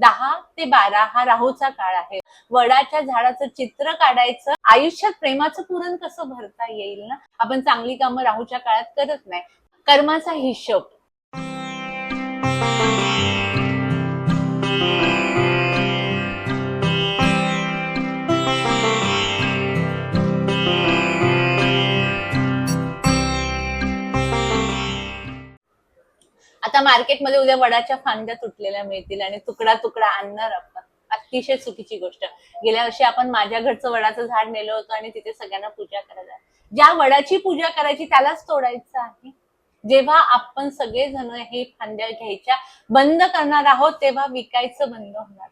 दहा ते बारा हा राहूचा काळ आहे. वडाच्या झाडाचं चित्र काढायचं आयुष्यात प्रेमाचं पुरण कसं भरता येईल ना? आपण चांगली कामं राहूच्या काळात करत नाही. कर्माचा हिशोब. मार्केटमध्ये उद्या वडाच्या फांद्या तुटलेल्या मिळतील आणि तुकडा तुकडा आणणार आपण. अतिशय चुकीची गोष्ट. गेल्या वर्षी आपण माझ्या घरचं वडाचं झाड नेलं होतं आणि तिथे सगळ्यांना पूजा करायला. ज्या वडाची पूजा करायची त्यालाच तोडायचं आहे. जेव्हा आपण सगळेजण हे फांद्या घ्यायच्या बंद करणार आहोत तेव्हा विकायचं बंद होणार.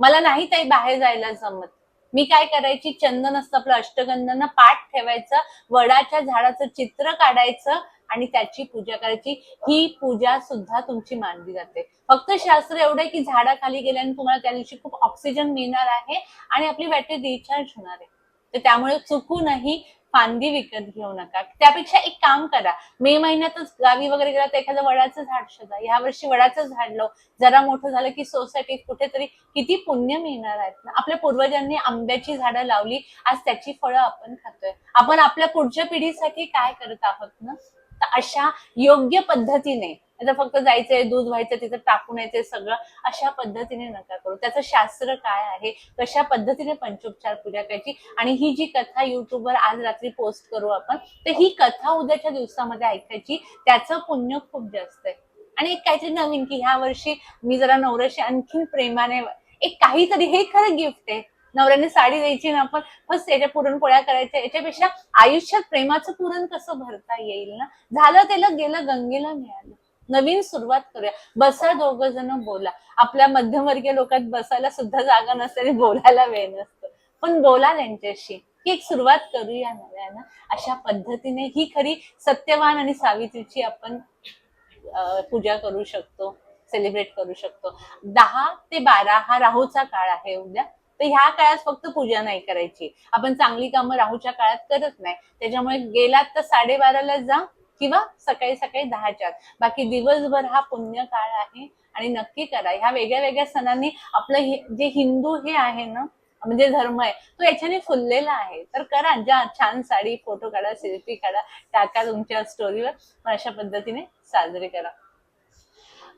मला नाही ताई बाहेर जायला जमत. मी काय करायची? चंदन असतं आपलं अष्टगंधांना पाठ ठेवायचं वडाच्या झाडाचं चित्र काढायचं आणि त्याची पूजा करायची ही पूजा सुद्धा तुमची मानली जाते. फक्त शास्त्र एवढं आहे की झाडाखाली गेल्याने तुम्हाला त्या दिवशी खूप ऑक्सिजन मिळणार आहे आणि आपली बॅटरी रिचार्ज होणार आहे. तर त्यामुळे चुकूनही फांदी विकत घेऊ नका. त्यापेक्षा एक काम करा. मे महिन्यातच गावी वगैरे गेला तर एखादं वडाचं झाड शोधा. या वर्षी वडाचं झाड लाव. जरा मोठं झालं की सोसायटीत कुठेतरी किती पुण्य मिळणार आहेत ना? आपल्या पूर्वजांनी आंब्याची झाडं लावली. आज त्याची फळं आपण खातोय. आपण आपल्या पुढच्या पिढीसाठी काय करत आहोत ना? तर अशा योग्य पद्धतीने आता फक्त जायचंय दूध व्हायचं तिथं टाकून यायचंय सगळं अशा पद्धतीने नका करू. त्याचं शास्त्र काय आहे? कशा पद्धतीने पंचोपचार पूजा करायची? आणि ही जी कथा युट्यूबवर आज रात्री पोस्ट करू आपण तर ही कथा उद्याच्या दिवसामध्ये ऐकायची त्याचं पुण्य खूप जास्त आहे. आणि एक काहीतरी नवीन की ह्या वर्षी मी जरा नवऱ्याशी आणखीन प्रेमाने एक काहीतरी हे खरं गिफ्ट आहे. नवऱ्याने साडी द्यायची ना आपण बस त्याच्या पुरणपोळ्या करायच्या. याच्यापेक्षा आयुष्यात प्रेमाचं पुरण कसं भरता येईल ना? झालं त्याला गेलं गंगेला मिळालं. नवीन सुरुवात करूया. बसा दोघ जण बोला. आपल्या मध्यमवर्गीय लोकात बसायला सुद्धा जागा नसते आणि बोलायला वेळ नसतो. पण बोला त्यांच्याशी. ही एक सुरुवात करूया नव्यानं. अशा पद्धतीने ही खरी सत्यवान आणि सावित्रीची आपण पूजा करू शकतो सेलिब्रेट करू शकतो. दहा ते बारा हा राहूचा काळ आहे उद्या. तर ह्या काळात फक्त पूजा नाही करायची. आपण चांगली कामं राहूच्या काळात करत नाही. त्याच्यामुळे गेलात तर साडेबाराला जा किंवा सकाळी सकाळी दहाच्या बाकी दिवसभर हा पुण्य काळ आहे आणि नक्की करा. ह्या वेगळ्या वेगळ्या सणांनी आपलं जे हिंदू हे आहे ना म्हणजे धर्म आहे तो याच्याने फुललेला आहे. तर करा ज्या छान साडी फोटो काढा सेल्फी काढा टाका तुमच्या स्टोरीवर पण अशा पद्धतीने साजरे करा.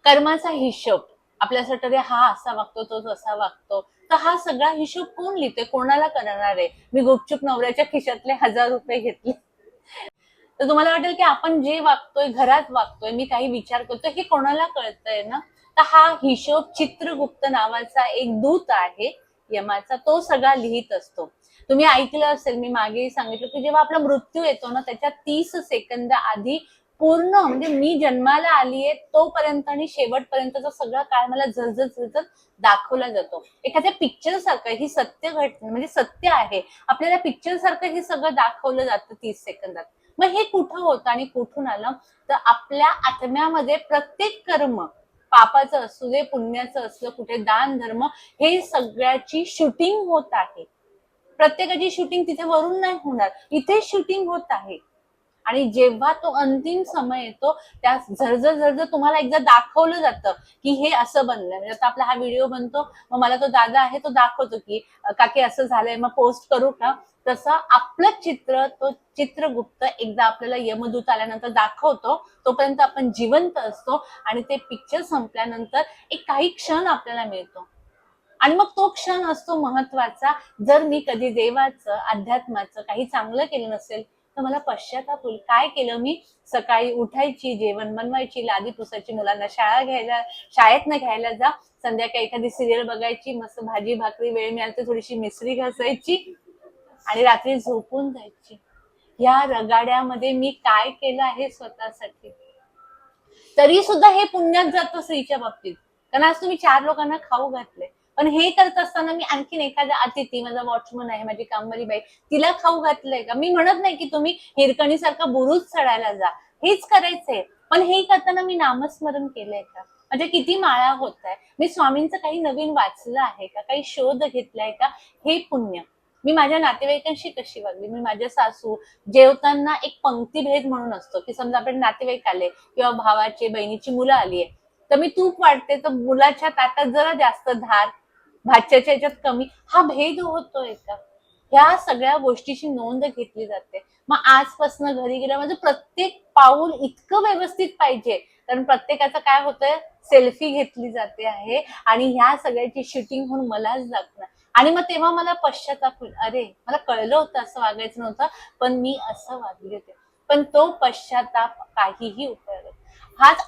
कर्माचा हिशोब. आपल्यासाठी अरे हा असा वागतो तो तसा वागतो. तर हा सगळा हिशोब कोण लिहिते कोणाला करणार आहे? मी गुपचूप नवऱ्याच्या खिशातले हजार रुपये घेतले. तर तुम्हाला वाटेल की आपण जे वागतोय घरात वागतोय मी काही विचार करतोय हे कोणाला कळतंय ना? तर हा हिशोब चित्रगुप्त नावाचा एक दूत आहे. यमाचा तो सगळा लिहित असतो. तुम्ही ऐकलं असेल मी मागे सांगितलं की जेव्हा आपला मृत्यू येतो ना त्याच्या तीस सेकंद आधी पूर्ण म्हणजे मी जन्माला आलीये तोपर्यंत आणि शेवटपर्यंतचा सगळा काळ मला झरझर झरझर दाखवला जातो. एखाद्या पिक्चर सारखं ही सत्य घटना म्हणजे सत्य आहे. आपल्याला पिक्चर सारखं हे सगळं दाखवलं जातं तीस सेकंदात. मग हे कुठं होतं आणि कुठून आलं? तर आपल्या आत्म्यामध्ये प्रत्येक कर्म पापाचं असू दे पुण्याचं असलं कुठे दान धर्म हे सगळ्याची शूटिंग होत आहे. प्रत्येकाची शूटिंग तिथे वरून नाही होणार. इथे शूटिंग होत आहे. आणि जेव्हा तो अंतिम समय येतो त्या झरझर झरझर तुम्हाला एकदा दाखवलं जातं की हे असं बनलंय. म्हणजे आता आपला हा व्हिडिओ बनतो मग मला तो दादा आहे तो दाखवतो की काकी असं झालंय मग पोस्ट करू का? तसं आपलं चित्र तो चित्रगुप्त एकदा आपल्याला यमदूत आल्यानंतर दाखवतो तोपर्यंत आपण जिवंत असतो आणि ते पिक्चर संपल्यानंतर एक काही क्षण आपल्याला मिळतो. आणि मग तो क्षण असतो महत्त्वाचा. जर मी कधी देवाचं अध्यात्माचं काही चांगलं केलं नसेल तर मला पश्चाताप होईल. काय केलं मी? सकाळी उठायची जेवण बनवायची लादी पुसायची मुलांना शाळा घ्यायला शाळेत न घ्यायला जा. संध्याकाळी एखादी सिरियल बघायची मस्त भाजी भाकरी वेळ मिळाली तर थोडीशी मिसरी घासायची आणि रात्री झोपून जायची. या रगाड्यामध्ये मी काय केलं आहे स्वतःसाठी? तरी सुद्धा हे पुण्यात जातं स्त्रीच्या बाबतीत. कारण आज तुम्ही चार लोकांना खाऊ घातले पण हे करत असताना मी आणखीन एखाद्या अतिथी माझा वॉचमन आहे माझी कामवाली बाई तिला खाऊ घातलंय का? मी म्हणत नाही की तुम्ही हिरकणीसारखा बुरुज चढायला जा. हेच करायचंय. पण हे करताना मी नामस्मरण केलंय का? म्हणजे किती माळा होत आहे मी स्वामींचं काही नवीन वाचलं आहे का? काही शोध घेतलाय का? हे पुण्य. मी माझ्या नातेवाईकांशी कशी वागली? मी माझ्या सासू जेवताना एक पंक्तीभेद म्हणून असतो की समजा आपण नातेवाईक आले किंवा भावाचे बहिणीची मुलं आली आहे तर मी तूप वाटते. तर मुलाच्या ताटात जरा जास्त धार भाच्याच्या ह्याच्यात कमी. हा भेद होतोय का? ह्या सगळ्या गोष्टीची नोंद घेतली जाते. मग आजपासून घरी गेलं म्हणजे प्रत्येक पाऊल इतकं व्यवस्थित पाहिजे. कारण प्रत्येकाचं काय होतंय? सेल्फी घेतली जाते आहे आणि ह्या सगळ्याची शूटिंग होऊन मलाच लागणार. आणि मग तेव्हा मला पश्चाताप अरे मला कळलं होतं असं वागायचं नव्हतं पण मी असं वागले होते. पण तो पश्चाताप काहीही उपयोग हाच